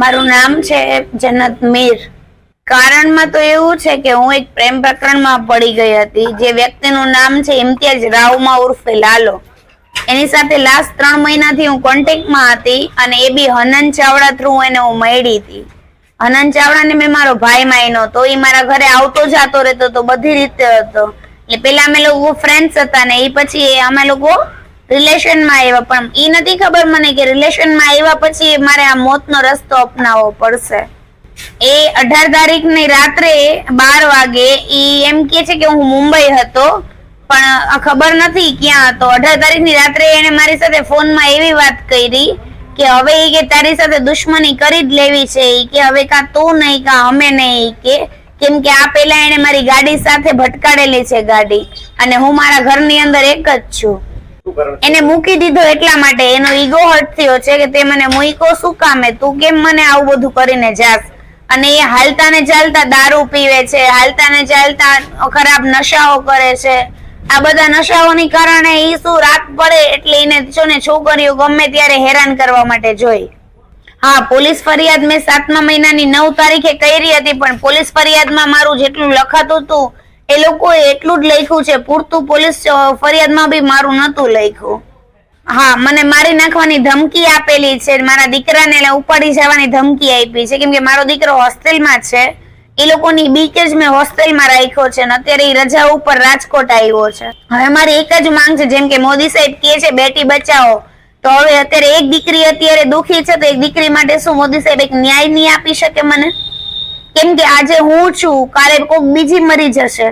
મારું નામ છે જન્નત મીર. કારણમાં તો એવું છે કે હું એક પ્રેમ પ્રકરણમાં પડી ગઈ હતી. જે વ્યક્તિનું નામ છે ઇમ્તિયાજ રાવમાં ઉર્ફે લાલો. એની સાથે લાસ્ટ ત્રણ મહિનાથી હું કોન્ટેક્ટમાં હતી અને એ બી હનન ચાવડા થ્રુ એને હું મળી હતી. હનન ચાવડાને મેં મારો ભાઈ માયનો તો એ મારા ઘરે આવતો જાતો રહેતો તો બધી રીતે હતો. એટલે પેલા અમે લોકો ફ્રેન્ડ્સ હતા ને એ પછી અમે લોકો રિલેશનમાં આવ્યા, પણ એ નથી ખબર મને કે રિલેશનમાં આવ્યા પછી મારે આ મોતનો રસ્તો અપનાવવો પડશે. એ અઢાર તારીખની રાત્રે બાર વાગે એ એમ કે છે કે હું મુંબઈ હતો, પણ ખબર નથી ક્યાં હતો. અઢાર તારીખની રાત્રે એને મારી સાથે ફોનમાં એવી વાત કરી કે હવે એ કે તારી સાથે દુશ્મની કરી જ લેવી છે એ કે હવે કાં તું નહીં, કાં અમે નહીં કે કેમ કે આ પહેલા એને મારી ગાડી સાથે ભટકાડેલી છે ગાડી. અને હું મારા ઘરની અંદર એક જ છું. એને મૂકી દીધો એટલા માટે. એનો ઈગો હર્ટ થયો છે કે તે મને મૂકો શું કામે તું કેમ મને આવું બધું કરીને જાસ? અને એ હાલતા ને ચાલતા દારૂ પીવે છે હાલતા ને ચાલતા ખરાબ નશાઓ કરે છે. આ બધા નશાઓની કારણે એ શું રાત પડે એટલે એને છો ને છોકરીઓ ગમે ત્યારે હેરાન કરવા માટે જોઈ. હા, પોલીસ ફરિયાદ મેં સાતમા મહિનાની નવ તારીખે કરી હતી, પણ પોલીસ ફરિયાદમાં મારું જેટલું લખાતું હતું એ લોકોએ એટલું જ લખ્યું છે, પૂરતું પોલીસ ફરિયાદમાં બી મારું નતું લખ્યું. હા, મને મારી નાખવાની ધમકી આપેલી છે, મારા દીકરાને ઉપાડી જવાની ધમકી આપી છે, કેમ કે મારો દીકરો હોસ્ટેલમાં છે, એ લોકોની બીક જ મેં હોસ્ટેલમાં રાખ્યો છે અને અત્યારે એ રજા ઉપર રાજકોટ આવ્યો છે. હવે મારી એક જ માંગ છે, જેમ કે મોદી સાહેબ કહે છે, બેટી બચાવો. તો હવે અત્યારે એક દીકરી અત્યારે દુખી છે, તો એક દીકરી માટે શું મોદી સાહેબ એક ન્યાય નહીં આપી શકે મને? કેમ કે આજે હું છું કાલે કોઈક બીજી મરી જશે.